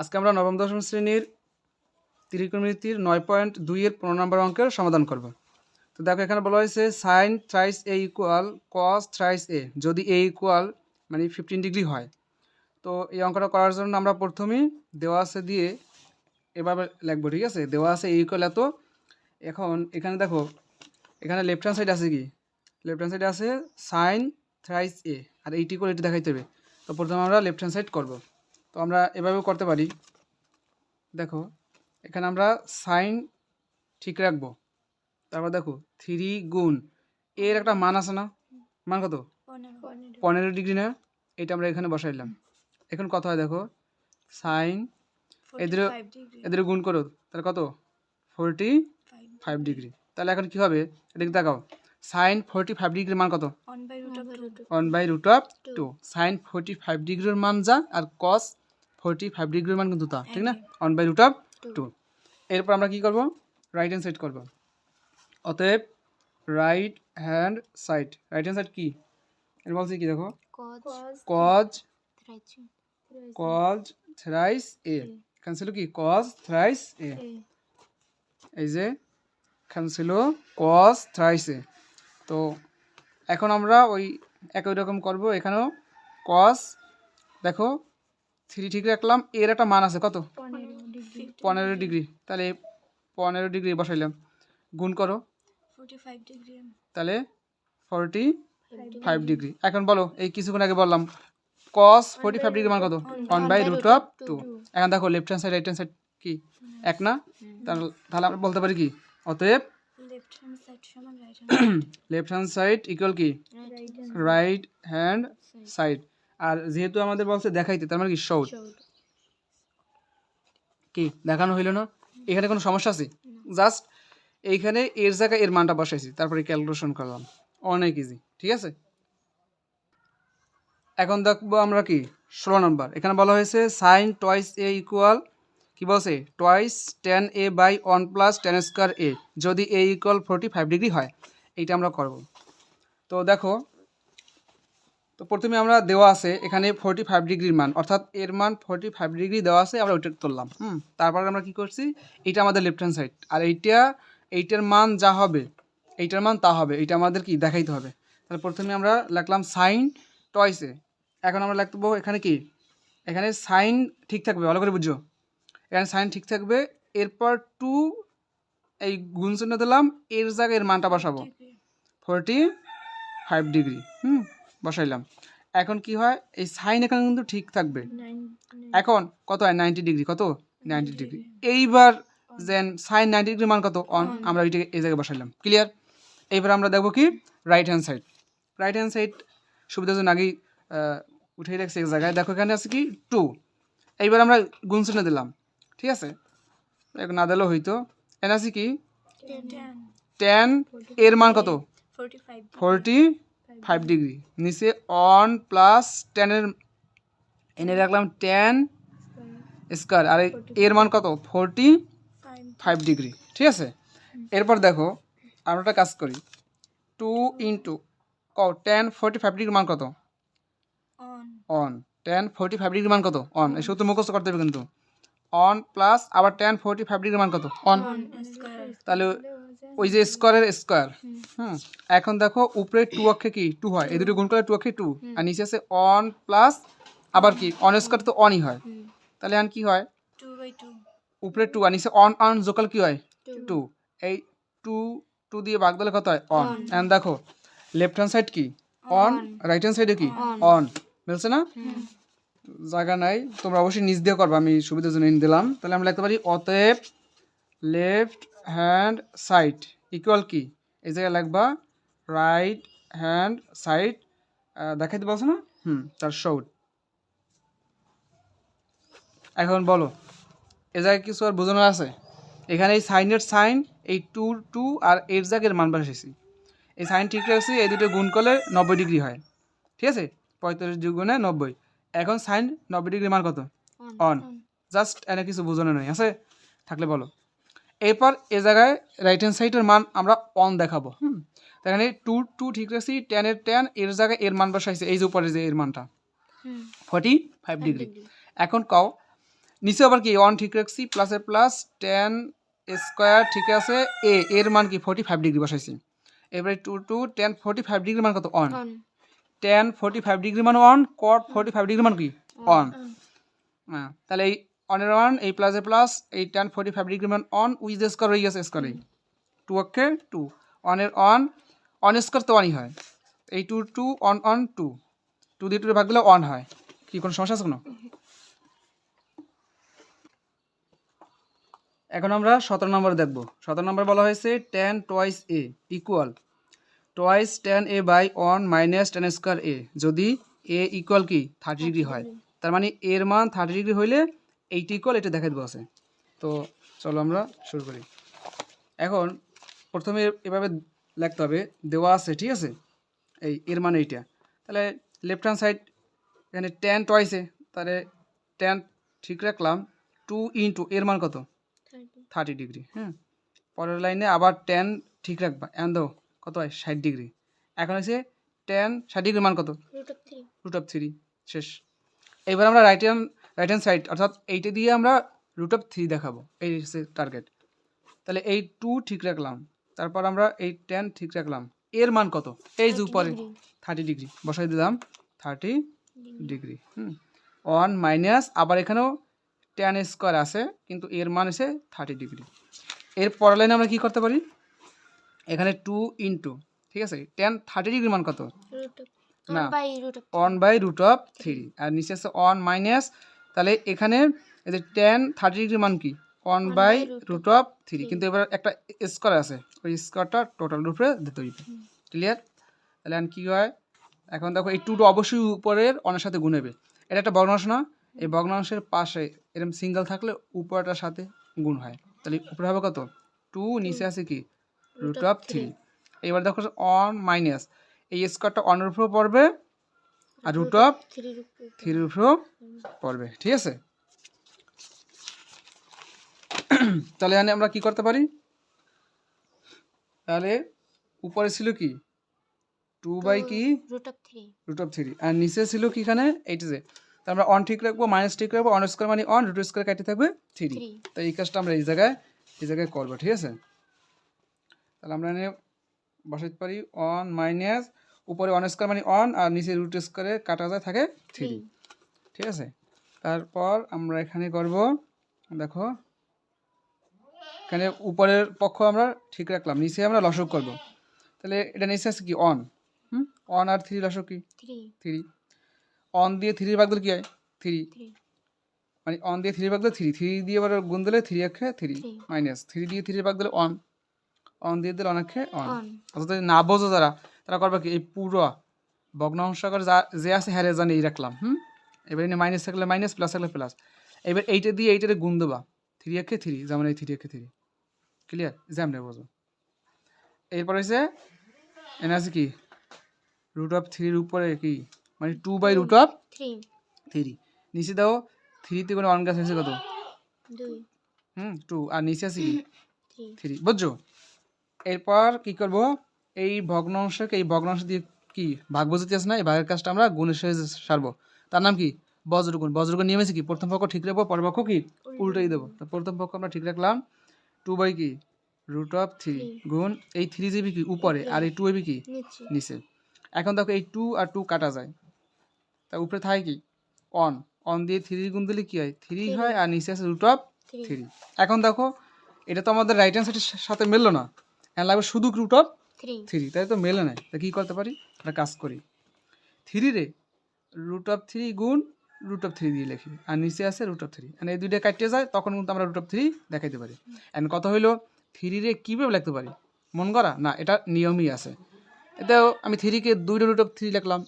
আজকে আমরা নবম, দশম শ্রেণির ত্রিকোণমিতির নয় পয়েন্ট দুইয়ের পনেরো নম্বর অঙ্কের সমাধান করব। তো দেখো এখানে বলা হয়েছে sine thrice A equal cos thrice A যদি এ ইকুয়াল মানে ফিফটিন ডিগ্রি হয়। তো এই অঙ্কটা করার জন্য আমরা প্রথমেই দেওয়া আছে দিয়ে এভাবে লিখব, ঠিক আছে? দেওয়া আছে এ ইকুয়াল এত। এখন এখানে দেখো, এখানে লেফট হ্যান্ড সাইড আছে কি? লেফট হ্যান্ড সাইডে আছে সাইন থ্রাইস এ আর এইটি করে এটি দেখাইতে হবে। তো প্রথমে আমরা লেফট হ্যান্ড সাইড করব। তো আমরা এভাবেও করতে পারি। দেখো এখানে আমরা সাইন ঠিক রাখব। তারপর দেখো থ্রি গুণ এর একটা মান আছে না? মান কত? পনেরো। ডিগ্রি না? এটা আমরা এখানে বসাইলাম এখন কত হয় দেখো? সাইন এদের এদের গুণ করো তাহলে কত? Forty five degree. তাহলে এখন কি হবে? এদিকে দেখাও। সাইন ফোরটি ফাইভ ডিগ্রির মান কত? One by root of two sine forty five ডিগ্রির মান যা আর কস ফোরটি ফাইভ ডিগ্রির মান কিন্তু তা ঠিক না? One by root of two এরপর আমরা কী করব? রাইট হ্যান্ড সাইড করব। অতএব right hand side right hand side কি? এর বলছি কি দেখো? কজ কজ থ্রাইস এ এখানে ছিল কি? কজ থ্রাইস এ এই যে এখানে ছিল কস থ্রাইস এ তো এখন আমরা ওই একই রকম করব। এখানেও কস দেখো থ্রি ঠিক রাখলাম এর একটা মান আছে কত? পনেরো ডিগ্রি। তাহলে পনেরো ডিগ্রি বসাইলাম। গুণ করো। তাহলে ফর্টি ফাইভ ডিগ্রি। এখন বলো এই কিছুক্ষণ আগে বললাম কস ফোর্টি ফাইভ ডিগ্রি মান কত? One by root of two এখন দেখো left hand side right hand side কি? এক না? তাহলে আমরা বলতে পারি কি? অতএব লেফট হ্যান্ড সাইড ইকুয়াল কি? রাইট হ্যান্ড সাইড আর যেহেতু আমাদের বলছে দেখাইতে তার মানে কি শোট কি দেখানো হইল না? এখানে কোনো সমস্যা আছে? জাস্ট এইখানে এর জায়গায় এর মানটা বসাইছি তারপরে ক্যালকুলেশন করলাম। অনেক ইজি ঠিক আছে? এখন দেখব আমরা কি? ষোলো নম্বর এখানে বলা হয়েছে সাইন টয়েস এ ইকুয়াল কি বলছে? Twice tan A by one plus tan square A যদি A equal forty five degree হয় এইটা আমরা করব। তো দেখো তো প্রথমে আমরা দেওয়া আছে এখানে ফোরটি ফাইভ ডিগ্রির মান। অর্থাৎ এর মান ফোরটি ফাইভ ডিগ্রি দেওয়া আছে আমরা ওইটা তুললাম হুম? তারপর আমরা কি করছি? এইটা আমাদের লেফট হ্যান্ড সাইড আর এইটা এইটার মান যা হবে এইটার মান তা হবে এইটা আমাদের কি? দেখাইতে হবে। তাহলে প্রথমে আমরা লিখলাম সাইন টয়েসে এখন আমরা লিখব এখানে কি? এখানে সাইন ঠিক থাকবে ভালো করে বুঝছ এখানে সাইন ঠিক থাকবে এরপর টু এই গুণ চিহ্ন দিলাম এর জায়গায় এর মানটা বসাবো। ফোরটি ফাইভ ডিগ্রি হুম? বসাইলাম। এখন কি হয়? এই সাইন এখানে কিন্তু ঠিক থাকবে। এখন কত হয়? Ninety degree. কত? Ninety degree. এইবার দেন সাইন নাইনটি ডিগ্রি মান কত? অন আমরা ওইটাকে এই জায়গায় বসাইলাম। ক্লিয়ার এইবার আমরা দেখব কি? Right hand side right hand side সুবিধার জন্য আগেই উঠিয়ে রাখছি এক জায়গায়। দেখো এখানে আছে কি? টু এইবার আমরা গুণ চিহ্ন দিলাম। ঠিক আছে? না দিলেও হইতো। এখানে আছে কি? টেন এর মান কত? ফোরটি ফাইভ ডিগ্রি নিচে অন প্লাস টেনের এনে রাখলাম টেন স্কোয়ার আর এর মান কত? ফোরটি ফাইভ ডিগ্রি ঠিক আছে? এরপর দেখো আমরা একটা কাজ করি। টু ইন্টু ক টেন ফোরটি ফাইভ ডিগ্রি মান কত? One tan forty five degree মান কত? অন এই সূত্র মুখস্থ করতে হবে কিন্তু। অন প্লাস আবার টেন ফোরটি ফাইভ ডিগ্রি মান কত? অন তাহলে ওই যে স্কোয়ারের স্কোয়ার হুম। এখন দেখো উপরে টু অক্ষে কি? টু হয়। এই দুটো গুণ করলে টু অক্ষে টু আর নিচে আছে অন প্লাস আবার কি? অন স্কোয়ার তো অনই হয়। তাহলে এখন কি হয়? উপরে টু আর নিচে অন অন যোকাল কি হয়? টু এই টু টু দিয়ে ভাগ দিলে কত হয়? অন এখন দেখো লেফট হ্যান্ড সাইড কি? অন রাইট হ্যান্ড সাইডে কি? অন বুঝছে না? জায়গা নাই। তোমরা অবশ্যই নিচ দিয়ে করবা। আমি সুবিধার জন্য দিলাম। তাহলে আমরা লিখতে পারি অতএব লেফট হ্যান্ড সাইড ইকুয়াল কি? এই জায়গায় লিখবা রাইট হ্যান্ড সাইড দেখাইতে বলছো না? হুম তার শৌট এখন বলো এ জায়গায় কিছু আর বোঝানো আছে? এখানে এই সাইনের সাইন এই টু টু আর এর জায়গায় মান বসেছি এই সাইন ঠিক রাখছি এই দুটো গুণ করলে নব্বই ডিগ্রি হয়। ঠিক আছে? পঁয়তাল্লিশ গুণে নব্বই। এখন সাইন নব্বই ডিগ্রি মান কত? অন জাস্ট এনে কিছু বোঝানো নয় আছে? থাকলে বলো। এরপর এ জায়গায় রাইট হ্যান্ড সাইডের মান আমরা অন দেখাবো। হুম। তো এখানে টু টু ঠিক রাখছি টেনের টেন এর জায়গায় এর মান বসাইছে এই যে উপরে যে এর মানটা। ফর্টি ফাইভ ডিগ্রি এখন কও নিচে আবার কি ওয়ান ঠিক রাখছি প্লাসে প্লাস টেন স্কোয়ার ঠিক আছে এ এর মান কি ফোর্টি ফাইভ ডিগ্রি বসাইছি। এবারে two two tan forty five degree মান কত? One one tan forty five degree মান one cot forty five degree মান কি? অন হ্যাঁ তাহলে এই অনের ওয়ান এই প্লাস এ প্লাস এই টেন ফোর্টি ফাইভ ডিগ্রি মান অন উইথ স্কোয়ার হয়ে গেছে স্কোয়ারে টু অক্ষে টু অনের অন অন স্কোয়ার তো অনই হয় এই two two one one two two দিয়ে টু ভাগ দিলে অন হয় কি কোনো সমস্যা আছে কোনো? এখন আমরা সতেরো নম্বর দেখব। সতেরো নম্বর বলা হয়েছে tan twice A equal twice tan A by one minus tan square A যদি এ ইকুয়াল কি থার্টি ডিগ্রি হয়। তার মানে এর মান থার্টি ডিগ্রি হইলে এইটি ইকুয়াল এটা দেখা দেবো আছে। তো চলো আমরা শুরু করি। এখন প্রথমে এভাবে লিখতে হবে দেওয়া আছে ঠিক আছে? এই এর মানে এইটা। তাহলে লেফট হ্যান্ড সাইড এখানে টেন টয়েসে তাহলে টেন ঠিক রাখলাম টু ইন্টু এর মান কত? থার্টি ডিগ্রি হ্যাঁ? পরের লাইনে আবার টেন ঠিক রাখবা। এন দাও কত হয়? ষাট ডিগ্রি এখন হচ্ছে টেন ষাট ডিগ্রি মান কত? রুট অফ থ্রি শেষ। এবার আমরা right hand right hand side অর্থাৎ এইটা দিয়ে আমরা রুট অফ থ্রি দেখাবো। এই টার্গেট তাহলে এই টু ঠিক রাখলাম। তারপর আমরা এই টেন ঠিক রাখলাম। এর মান কত? এই যে উপরে থার্টি ডিগ্রি বসাই দিলাম। থার্টি ডিগ্রি হুম। ওয়ান মাইনাস আবার এখানেও টেন স্কোয়ার আছে কিন্তু এর মান এসে থার্টি ডিগ্রি এর পরের লাইনে আমরা কী করতে পারি? এখানে টু ইন্টু ঠিক আছে? টেন থার্টি ডিগ্রি মান কত? না। One by root of three আর নিচে আছে অন মাইনাস তাহলে এখানে এই যে টেন থার্টি ডিগ্রি মান কি? One by root of three কিন্তু এবার একটা স্কোয়ার আছে। ওই স্কোয়ারটা টোটাল রুপে দিতে হইবে ক্লিয়ার তাহলে কী হয়? এখন দেখো এই টুটো অবশ্যই উপরের অনের সাথে গুণেবে এটা একটা ভগ্নাংশ না? এই ভগ্নাংশের পাশে এরকম সিঙ্গেল থাকলে উপরটার সাথে গুণ হয়। তাহলে উপরে হবে কত? টু নিচে আছে কি? রুট অফ থ্রি এবার দেখো অন মাইনাস এই স্কোয়ারটা অনের উপরেও পড়বে। আর রুট অফ থ্রি রুট উপরেও পড়বে ঠিক আছে? তাহলে এখানে আমরা কি করতে পারি? তাহলে উপরে ছিল কি? টু বাই কি? রুট অফ থ্রি অফ আর নিচে ছিল কি এখানে? এইট তা আমরা অন ঠিক রাখব মাইনাস ঠিক রাখব অন স্কোয়ার মানে অন রুট স্কোয়ার কাটে থাকবে থ্রি থ্রি তো এই কাজটা আমরা এই জায়গায় এই জায়গায় করব ঠিক আছে? তাহলে আমরা এনে বসাইতে পারি অন মাইনাস উপরে অন স্কোয়ার মানে অন আর নিচে রুট স্কোয়ারে কাটা যায় থাকে থ্রি ঠিক আছে? তারপর আমরা এখানে করব দেখো। এখানে উপরের পক্ষ আমরা ঠিক রাখলাম নিচে আমরা লসক করব। তাহলে এটা নিচে আছে কি? অন হুম? অন আর থ্রি লসক কি? থ্রি অন দিয়ে থ্রির ভাগ দিলে কি হয়? থ্রি মানে অন দিয়ে থ্রি ভাগ দিলে থ্রি থ্রি দিয়ে আবার গুণ দিলে থ্রি একে থ্রি মাইনাস থ্রি দিয়ে থ্রি ভাগ দিলে অন অন দিয়ে দিলে অনেকে অন অন অর্থাৎ না বোঝো যারা তারা করবে কি? এই পুরো ভগ্নাংশকার যা যে আছে হ্যারে জানি এই রাখলাম হুম? এবার এনে মাইনাস থাকলে মাইনাস প্লাস থাকলে প্লাস এবার এইটা দিয়ে এইটারে গুণ দেবা। থ্রি একে থ্রি যেমন এই থ্রি একে থ্রি ক্লিয়ার যেমন বোঝো। এরপর হচ্ছে এনে আছে কি? রুট অফ থ্রির উপরে কি? মানে two by root of three three নিচে দাও থ্রিতে করে ওয়ান গাছ হয়েছে কত? হুম টু আর নিচে আছে কি? থ্রি বুঝছ? এরপর কি করব? এই ভগ্নাংশকে এই ভগ্নাংশ দিয়ে কি ভাগ বুঝতে আছে না? এই ভাগের কাজটা আমরা গুণের সহিত সারবো। তার নাম কি? বজ্রগুণ। বজ্রগুণ নিয়ম আছে কি? প্রথম পক্ষ ঠিক রাখব পরের পক্ষ কি? উল্টাই দেবো। তো প্রথম পক্ষ আমরা ঠিক রাখলাম। টু বাই কি? রুট অফ থ্রি গুণ এই থ্রি জিবি কি? উপরে। আর এই টু এবি কি? নিচে। এখন দেখো এই টু আর টু কাটা যায়। তা উপরে থাকে কি? অন অন দিয়ে থ্রি গুণ দিলে কি হয়? থ্রি হয় আর নিচে আছে রুট অফ থ্রি থ্রি এখন দেখো এটা তো আমাদের রাইট হ্যান্ড সাইডের সাথে মেললো না। এখন লাগবে শুধু রুট অফ থ্রি। তাই তো মেলে নাই। তা কী করতে পারি? একটা কাজ করি। থ্রি রে রুট অফ থ্রি গুণ রুট অফ থ্রি দিয়ে লিখি। আর নিচে আছে রুট অফ থ্রি এই দুইটা কাটিয়ে যায়, তখন কিন্তু আমরা রুট অফ থ্রি দেখাইতে পারি। অ্যান্ড কত হইল, থ্রি রে কীভাবে লিখতে পারি? মন করা না, এটা নিয়মই আছে। এতেও আমি থ্রিকে দুইটা রুট অফ থ্রি লিখলাম।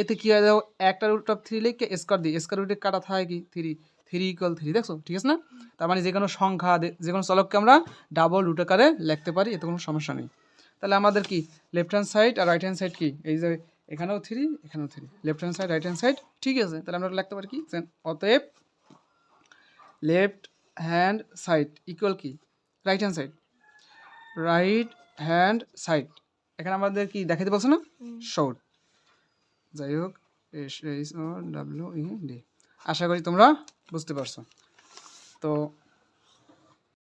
এতে কী হয় দেখো, একটা রুট অফ থ্রি লিখে স্কোয়ার দিই স্কোয়ার রুটে কাটা থাকে কি? থ্রি থ্রি ইকুয়াল থ্রি দেখছ? ঠিক আছে না? তার মানে যে কোনো সংখ্যা, যে কোনো চলককে আমরা ডাবল রুট আকারে লিখতে পারি, এতে কোনো সমস্যা নেই। তাহলে আমাদের কি? লেফট হ্যান্ড সাইড আর রাইট হ্যান্ড সাইড কি? এই যে এখানেও থ্রি এখানেও three left hand side right hand side ঠিক আছে। তাহলে আমরা লিখতে পারি কি? অতএব লেফট হ্যান্ড সাইড ইকুয়াল কি? Right hand side right hand side এখানে আমাদের কি দেখাতে বলছে না। শর্ট যাই হোক S H O W E D আশা করি তোমরা বুঝতে পারছ। তো